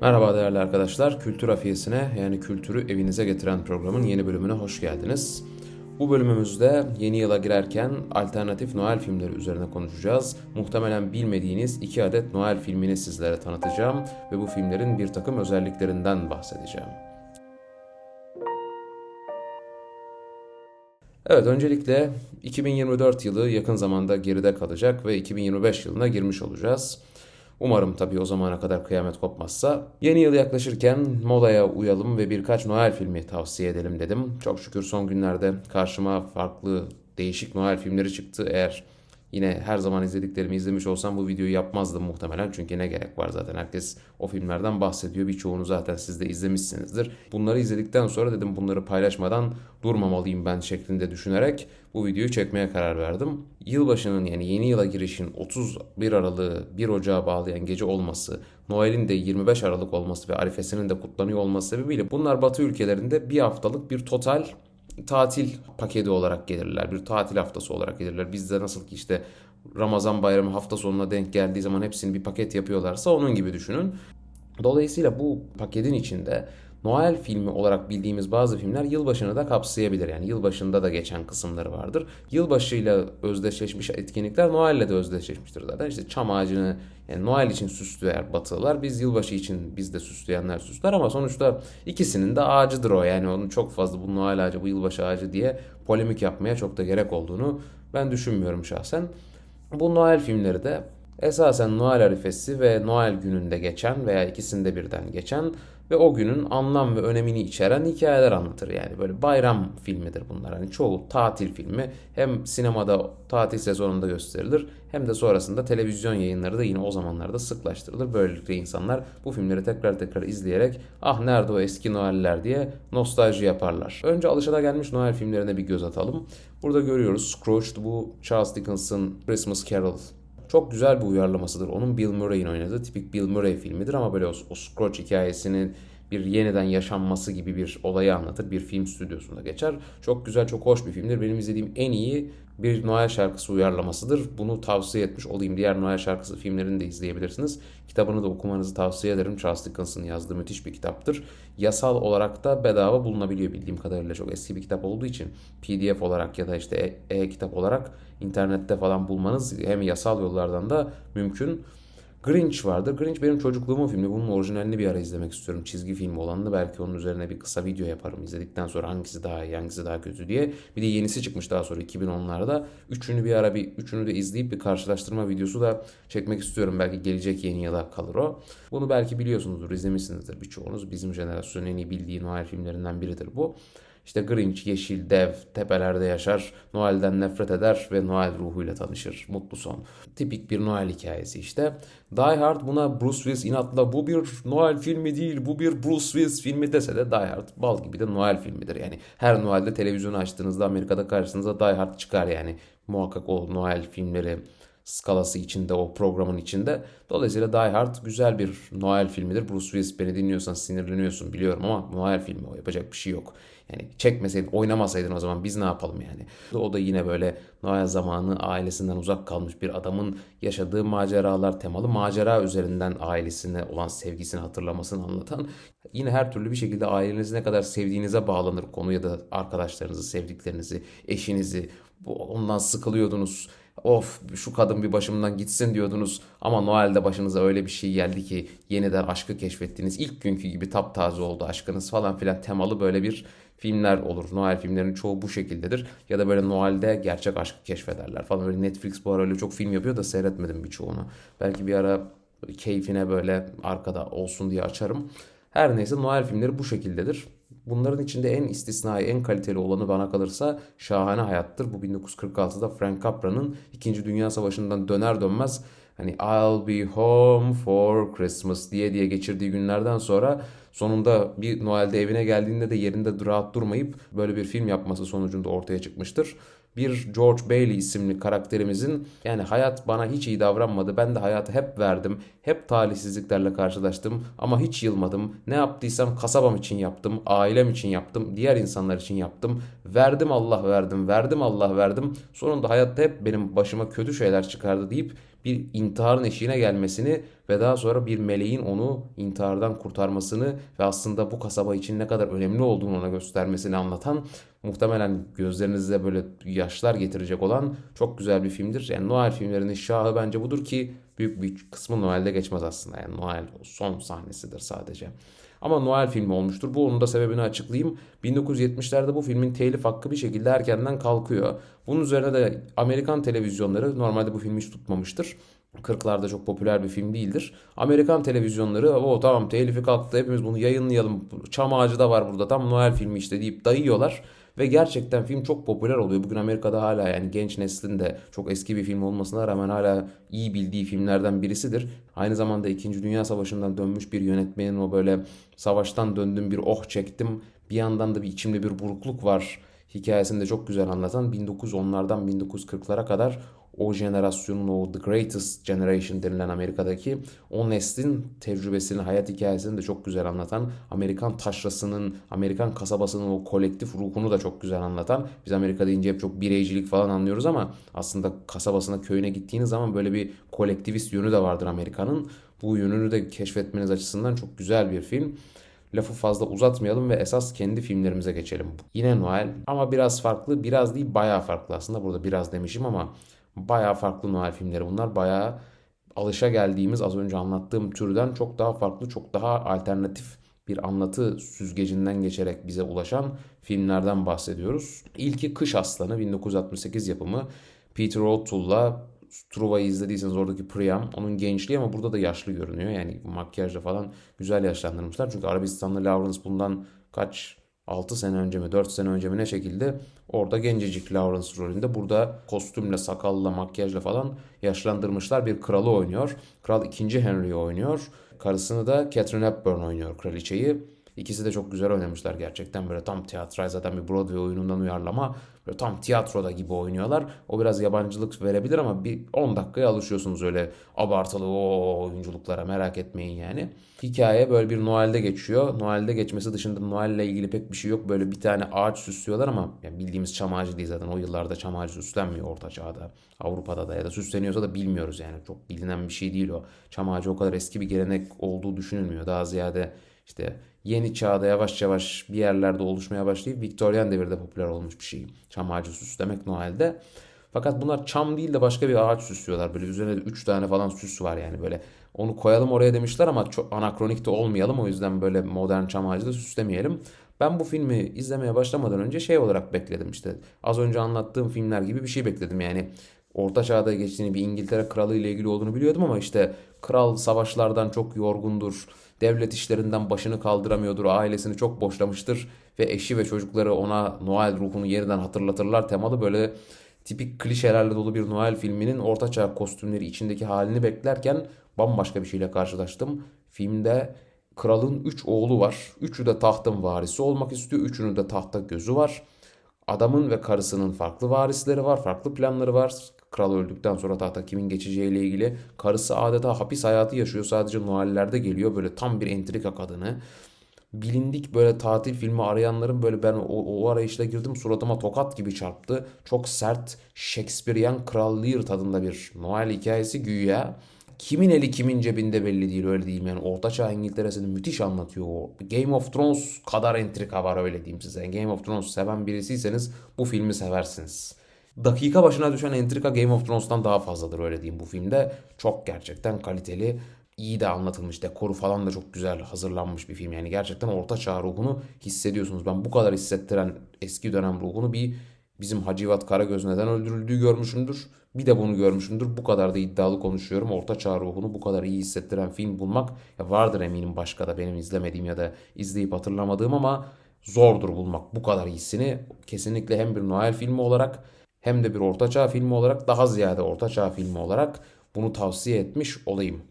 Merhaba değerli arkadaşlar. Kültür Afiyesi'ne yani kültürü evinize getiren programın yeni bölümüne hoş geldiniz. Bu bölümümüzde yeni yıla girerken alternatif Noel filmleri üzerine konuşacağız. Muhtemelen bilmediğiniz iki adet Noel filmini sizlere tanıtacağım ve bu filmlerin bir takım özelliklerinden bahsedeceğim. Evet öncelikle 2024 yılı yakın zamanda geride kalacak ve 2025 yılına girmiş olacağız. Umarım tabii o zamana kadar kıyamet kopmazsa. Yeni yıl yaklaşırken modaya uyalım ve birkaç Noel filmi tavsiye edelim dedim. Çok şükür son günlerde karşıma farklı değişik Noel filmleri çıktı. Eğer yine her zaman izlediklerimi izlemiş olsam bu videoyu yapmazdım muhtemelen. Çünkü ne gerek var zaten herkes o filmlerden bahsediyor. Birçoğunu zaten siz de izlemişsinizdir. Bunları izledikten sonra dedim bunları paylaşmadan durmamalıyım ben şeklinde düşünerek bu videoyu çekmeye karar verdim. Yılbaşının yani yeni yıla girişin 31 Aralık'ı 1 Ocağı bağlayan gece olması, Noel'in de 25 Aralık olması ve Arifesinin de kutlanıyor olması sebebiyle bunlar Batı ülkelerinde bir haftalık bir total tatil paketi olarak gelirler. Bir tatil haftası olarak gelirler. Bizde nasıl ki işte Ramazan bayramı hafta sonuna denk geldiği zaman hepsini bir paket yapıyorlarsa onun gibi düşünün. Dolayısıyla bu paketin içinde Noel filmi olarak bildiğimiz bazı filmler yılbaşını da kapsayabilir. Yani yılbaşında da geçen kısımları vardır. Yılbaşıyla özdeşleşmiş etkinlikler Noel'le de özdeşleşmiştir zaten. İşte çam ağacını yani Noel için süsleyen batılılar. Biz yılbaşı için biz de süsleyenler süsler ama sonuçta ikisinin de ağacıdır o. Yani onun çok fazla bu Noel ağacı bu yılbaşı ağacı diye polemik yapmaya çok da gerek olduğunu ben düşünmüyorum şahsen. Bu Noel filmleri de esasen Noel arifesi ve Noel gününde geçen veya ikisinde birden geçen ve o günün anlam ve önemini içeren hikayeler anlatır yani böyle bayram filmidir bunlar hani çoğu tatil filmi hem sinemada tatil sezonunda gösterilir hem de sonrasında televizyon yayınları da yine o zamanlarda sıklaştırılır böylelikle insanlar bu filmleri tekrar tekrar izleyerek ah nerede o eski Noel'ler diye nostalji yaparlar. Önce alışılagelmiş Noel filmlerine bir göz atalım. Burada görüyoruz Scrooged bu Charles Dickens'ın Christmas Carol çok güzel bir uyarlamasıdır. Onun Bill Murray'in oynadığı tipik Bill Murray filmidir ama böyle o, o Scrooge hikayesinin bir yeniden yaşanması gibi bir olayı anlatır. Bir film stüdyosunda geçer. Çok güzel, çok hoş bir filmdir. Benim izlediğim en iyi bir Noel şarkısı uyarlamasıdır. Bunu tavsiye etmiş olayım. Diğer Noel şarkısı filmlerini de izleyebilirsiniz. Kitabını da okumanızı tavsiye ederim. Charles Dickens'ın yazdığı müthiş bir kitaptır. Yasal olarak da bedava bulunabiliyor bildiğim kadarıyla. Çok eski bir kitap olduğu için PDF olarak ya da işte e-kitap olarak internette falan bulmanız hem yasal yollardan da mümkün. Grinch vardır. Grinch benim çocukluğumun filmi. Bunun orijinalini bir ara izlemek istiyorum. Çizgi film olanını. Belki onun üzerine bir kısa video yaparım. İzledikten sonra hangisi daha iyi, hangisi daha kötü diye. Bir de yenisi çıkmış daha sonra 2010'larda. Üçünü bir ara bir üçünü de izleyip bir karşılaştırma videosu da çekmek istiyorum. Belki gelecek yeni yıla kalır o. Bunu belki biliyorsunuzdur, izlemişsinizdir birçoğunuz. Bizim jenerasyonun en iyi bildiği Noel filmlerinden biridir bu. İşte Grinch, yeşil dev, tepelerde yaşar, Noel'den nefret eder ve Noel ruhuyla tanışır. Mutlu son. Tipik bir Noel hikayesi işte. Die Hard buna Bruce Willis inatla bu bir Noel filmi değil, bu bir Bruce Willis filmi dese de Die Hard bal gibi de Noel filmidir. Yani her Noel'de televizyonu açtığınızda Amerika'da karşınıza Die Hard çıkar yani. Muhakkak o Noel filmleri skalası içinde, o programın içinde. Dolayısıyla Die Hard güzel bir Noel filmidir. Bruce Willis beni dinliyorsan sinirleniyorsun biliyorum ama Noel filmi o yapacak bir şey yok. Yani çekmeseydin, oynamasaydın o zaman biz ne yapalım yani. O da yine böyle Noel zamanı ailesinden uzak kalmış bir adamın yaşadığı maceralar temalı macera üzerinden ailesine olan sevgisini hatırlamasını anlatan yine her türlü bir şekilde ailenizi ne kadar sevdiğinize bağlanır konu ya da arkadaşlarınızı, sevdiklerinizi, eşinizi ondan sıkılıyordunuz of şu kadın bir başımdan gitsin diyordunuz ama Noel'de başınıza öyle bir şey geldi ki yeniden aşkı keşfettiğiniz ilk günkü gibi taptaze oldu aşkınız falan filan temalı böyle bir filmler olur. Noel filmlerinin çoğu bu şekildedir. Ya da böyle Noel'de gerçek aşkı keşfederler falan. Öyle Netflix bu ara öyle çok film yapıyor da seyretmedim birçoğunu. Belki bir ara keyfine böyle arkada olsun diye açarım. Her neyse Noel filmleri bu şekildedir. Bunların içinde en istisnai, en kaliteli olanı bana kalırsa Şahane Hayattır. Bu 1946'da Frank Capra'nın 2. Dünya Savaşı'ndan döner dönmez hani I'll be home for Christmas diye diye geçirdiği günlerden sonra sonunda bir Noel'de evine geldiğinde de yerinde rahat durmayıp böyle bir film yapması sonucunda ortaya çıkmıştır bir George Bailey isimli karakterimizin yani hayat bana hiç iyi davranmadı. Ben de hayatı hep verdim. Hep talihsizliklerle karşılaştım ama hiç yılmadım. Ne yaptıysam kasabam için yaptım, ailem için yaptım, diğer insanlar için yaptım. Verdim Allah verdim, verdim Allah verdim. Sonunda hayatta hep benim başıma kötü şeyler çıkardı deyip bir intiharın eşiğine gelmesini ve daha sonra bir meleğin onu intihardan kurtarmasını ve aslında bu kasaba için ne kadar önemli olduğunu ona göstermesini anlatan muhtemelen gözlerinizde böyle yaşlar getirecek olan çok güzel bir filmdir. Yani Noel filmlerinin şahı bence budur ki büyük bir kısmı Noel'de geçmez aslında. Yani Noel son sahnesidir sadece. Ama Noel filmi olmuştur. Bu onun da sebebini açıklayayım. 1970'lerde bu filmin telif hakkı bir şekilde erkenden kalkıyor. Bunun üzerine de Amerikan televizyonları normalde bu filmi hiç tutmamıştır. 40'larda çok popüler bir film değildir. Amerikan televizyonları o tamam telifi kalktı hepimiz bunu yayınlayalım. Çam ağacı da var burada tam Noel filmi işte deyip dayıyorlar. Ve gerçekten film çok popüler oluyor. Bugün Amerika'da hala yani genç neslin de çok eski bir film olmasına rağmen hala iyi bildiği filmlerden birisidir. Aynı zamanda 2. Dünya Savaşı'ndan dönmüş bir yönetmenin o böyle savaştan döndüm bir oh çektim. Bir yandan da bir içimde bir burukluk var hikayesini de çok güzel anlatan 1910'lardan 1940'lara kadar o jenerasyonun o The Greatest Generation denilen Amerika'daki o neslin tecrübesini, hayat hikayesini de çok güzel anlatan, Amerikan taşrasının, Amerikan kasabasının o kolektif ruhunu da çok güzel anlatan. Biz Amerika deyince hep çok bireycilik falan anlıyoruz ama aslında kasabasına, köyüne gittiğiniz zaman böyle bir kolektivist yönü de vardır Amerika'nın. Bu yönünü de keşfetmeniz açısından çok güzel bir film. Lafı fazla uzatmayalım ve esas kendi filmlerimize geçelim. Yine Noel ama biraz farklı, biraz değil bayağı farklı aslında. Burada biraz demişim ama bayağı farklı Noel filmleri bunlar. Bayağı alışa geldiğimiz az önce anlattığım türden çok daha farklı, çok daha alternatif bir anlatı süzgecinden geçerek bize ulaşan filmlerden bahsediyoruz. İlki Kış Aslanı 1968 yapımı. Peter O'Toole'la Truva'yı izlediyseniz oradaki Priam onun gençliği ama burada da yaşlı görünüyor. Yani makyajla falan güzel yaşlandırmışlar. Çünkü Arabistanlı Lawrence bundan kaç 6 sene önce mi 4 sene önce mi ne şekilde orada gencecik Lawrence rolünde burada kostümle sakalla makyajla falan yaşlandırmışlar bir kralı oynuyor. Kral 2. Henry'i oynuyor. Karısını da Catherine Hepburn oynuyor kraliçeyi. İkisi de çok güzel oynamışlar gerçekten böyle tam tiyatral zaten bir Broadway oyunundan uyarlama. Böyle tam tiyatroda gibi oynuyorlar. O biraz yabancılık verebilir ama bir 10 dakikaya alışıyorsunuz öyle abartılı o oyunculuklara merak etmeyin yani. Hikaye böyle bir Noel'de geçiyor. Noel'de geçmesi dışında Noel'le ilgili pek bir şey yok. Böyle bir tane ağaç süslüyorlar ama yani bildiğimiz çam ağacı değil zaten. O yıllarda çam ağacı süslenmiyor Orta Çağ'da. Avrupa'da da ya da süsleniyorsa da bilmiyoruz yani. Çok bilinen bir şey değil o. Çam ağacı o kadar eski bir gelenek olduğu düşünülmüyor. Daha ziyade işte yeni çağda yavaş yavaş bir yerlerde oluşmaya başlayıp Viktoryen devirde popüler olmuş bir şey. Çam ağacı süslemek Noel'de. Fakat bunlar çam değil de başka bir ağaç süslüyorlar. Böyle üzerine de 3 tane falan süs var yani böyle. Onu koyalım oraya demişler ama çok anakronik de olmayalım. O yüzden böyle modern çam ağacı da süslemeyelim. Ben bu filmi izlemeye başlamadan önce şey olarak bekledim işte. Az önce anlattığım filmler gibi bir şey bekledim yani. Orta Çağ'da geçtiğini bir İngiltere kralı ile ilgili olduğunu biliyordum ama işte kral savaşlardan çok yorgundur devlet işlerinden başını kaldıramıyordur, ailesini çok boşlamıştır ve eşi ve çocukları ona Noel ruhunu yeniden hatırlatırlar temalı böyle tipik klişelerle dolu bir Noel filminin ortaçağ kostümleri içindeki halini beklerken bambaşka bir şeyle karşılaştım. Filmde kralın 3 oğlu var. Üçü de tahtın varisi olmak istiyor. Üçünün de tahta gözü var. Adamın ve karısının farklı varisleri var, farklı planları var. Kral öldükten sonra tahta kimin geçeceğiyle ilgili. Karısı adeta hapis hayatı yaşıyor. Sadece Noel'lerde geliyor. Böyle tam bir entrika kadını. Bilindik böyle tatil filmi arayanların böyle ben o, o arayışla girdim suratıma tokat gibi çarptı. Çok sert Shakespearean Kral Lear tadında bir Noel hikayesi güya. Kimin eli kimin cebinde belli değil öyle diyeyim yani Ortaçağ İngiltere'sini müthiş anlatıyor o. Game of Thrones kadar entrika var öyle diyeyim size. Game of Thrones seven birisiyseniz bu filmi seversiniz dakika başına düşen entrika Game of Thrones'tan daha fazladır öyle diyeyim bu filmde. Çok gerçekten kaliteli iyi de anlatılmış. Dekoru falan da çok güzel hazırlanmış bir film. Yani gerçekten orta çağ ruhunu hissediyorsunuz. Ben bu kadar hissettiren eski dönem ruhunu bir bizim Hacivat Karagöz neden öldürüldüğü görmüşümdür. Bir de bunu görmüşümdür. Bu kadar da iddialı konuşuyorum. Orta çağ ruhunu bu kadar iyi hissettiren film bulmak vardır eminim başka da benim izlemediğim ya da izleyip hatırlamadığım ama zordur bulmak bu kadar iyisini. Kesinlikle hem bir Noel filmi olarak hem de bir ortaçağ filmi olarak daha ziyade ortaçağ filmi olarak bunu tavsiye etmiş olayım.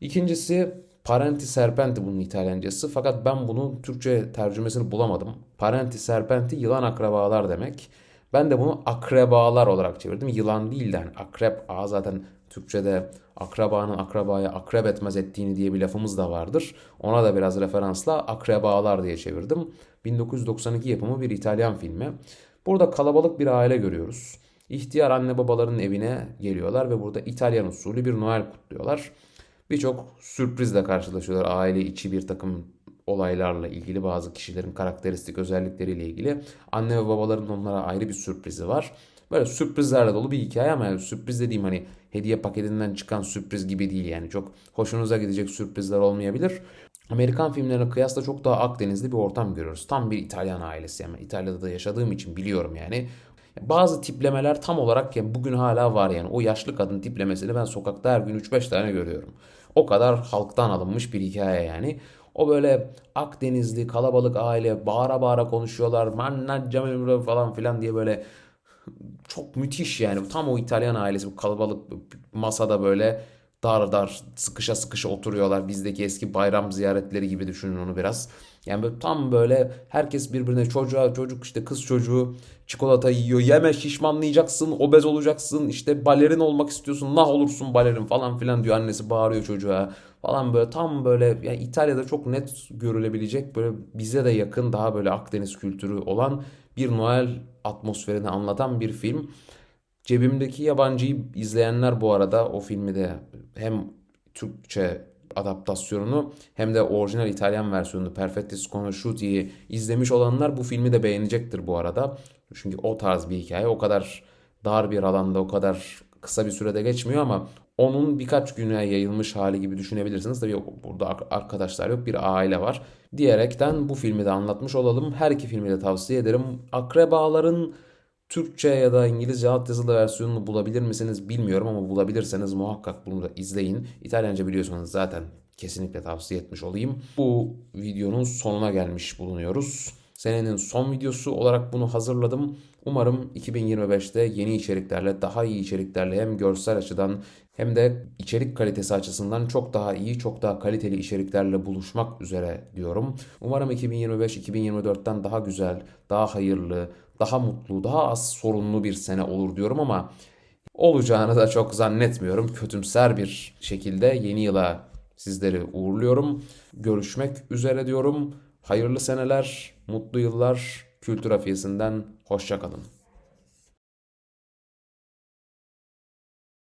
İkincisi Parenti Serpenti bunun İtalyancası fakat ben bunun Türkçe tercümesini bulamadım. Parenti Serpenti yılan akrabalar demek. Ben de bunu akrebalar olarak çevirdim. Yılan değil de akrep a zaten Türkçe'de akrabanın akrabaya akrep etmez ettiğini diye bir lafımız da vardır. Ona da biraz referansla akrebalar diye çevirdim. 1992 yapımı bir İtalyan filmi. Burada kalabalık bir aile görüyoruz. ihtiyar anne babaların evine geliyorlar ve burada İtalyan usulü bir Noel kutluyorlar. Birçok sürprizle karşılaşıyorlar. Aile içi bir takım olaylarla ilgili bazı kişilerin karakteristik özellikleriyle ilgili. Anne ve babaların onlara ayrı bir sürprizi var. Böyle sürprizlerle dolu bir hikaye ama yani sürpriz dediğim hani hediye paketinden çıkan sürpriz gibi değil yani. Çok hoşunuza gidecek sürprizler olmayabilir. Amerikan filmlerine kıyasla çok daha Akdenizli bir ortam görüyoruz. Tam bir İtalyan ailesi yani İtalya'da da yaşadığım için biliyorum yani. Bazı tiplemeler tam olarak yani bugün hala var yani. O yaşlı kadın tiplemesini ben sokakta her gün 3-5 tane görüyorum. O kadar halktan alınmış bir hikaye yani. O böyle Akdenizli kalabalık aile bağıra bağıra konuşuyorlar. Mannaggia falan filan diye böyle çok müthiş yani. Tam o İtalyan ailesi bu kalabalık masada böyle dar dar sıkışa sıkışa oturuyorlar. Bizdeki eski bayram ziyaretleri gibi düşünün onu biraz. Yani böyle tam böyle herkes birbirine çocuğa çocuk işte kız çocuğu çikolata yiyor. Yeme şişmanlayacaksın, obez olacaksın, işte balerin olmak istiyorsun, nah olursun balerin falan filan diyor annesi bağırıyor çocuğa falan böyle tam böyle yani İtalya'da çok net görülebilecek böyle bize de yakın daha böyle Akdeniz kültürü olan bir Noel atmosferini anlatan bir film. Cebimdeki yabancıyı izleyenler bu arada o filmi de hem Türkçe adaptasyonunu hem de orijinal İtalyan versiyonunu Perfetti Sconosciuti'yi izlemiş olanlar bu filmi de beğenecektir bu arada. Çünkü o tarz bir hikaye o kadar dar bir alanda o kadar kısa bir sürede geçmiyor ama onun birkaç güne yayılmış hali gibi düşünebilirsiniz. Tabii burada arkadaşlar yok bir aile var. Diyerekten bu filmi de anlatmış olalım. Her iki filmi de tavsiye ederim. Akrabaların Türkçe ya da İngilizce altyazılı versiyonunu bulabilir misiniz bilmiyorum ama bulabilirseniz muhakkak bunu da izleyin. İtalyanca biliyorsanız zaten kesinlikle tavsiye etmiş olayım. Bu videonun sonuna gelmiş bulunuyoruz. Senenin son videosu olarak bunu hazırladım. Umarım 2025'te yeni içeriklerle, daha iyi içeriklerle hem görsel açıdan hem de içerik kalitesi açısından çok daha iyi, çok daha kaliteli içeriklerle buluşmak üzere diyorum. Umarım 2025-2024'ten daha güzel, daha hayırlı, daha mutlu, daha az sorunlu bir sene olur diyorum ama olacağını da çok zannetmiyorum. Kötümser bir şekilde yeni yıla sizleri uğurluyorum. Görüşmek üzere diyorum. Hayırlı seneler, mutlu yıllar, kültür afiyesinden hoşçakalın.